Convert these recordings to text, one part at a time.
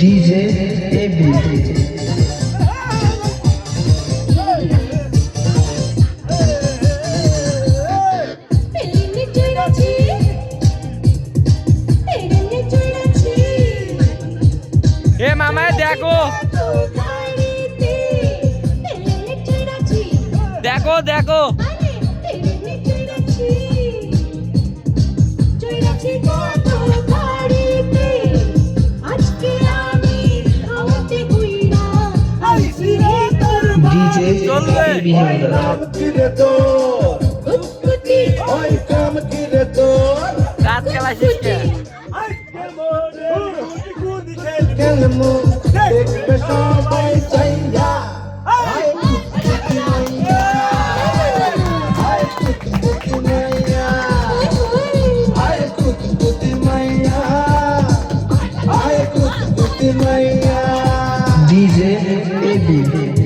DJ AB এ মামায় দেখো। দেখো দেখো। দেখবে সবাই চাইয়া DJ AB.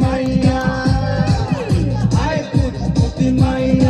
মাইয়া আয় কুটকুটি মাইয়া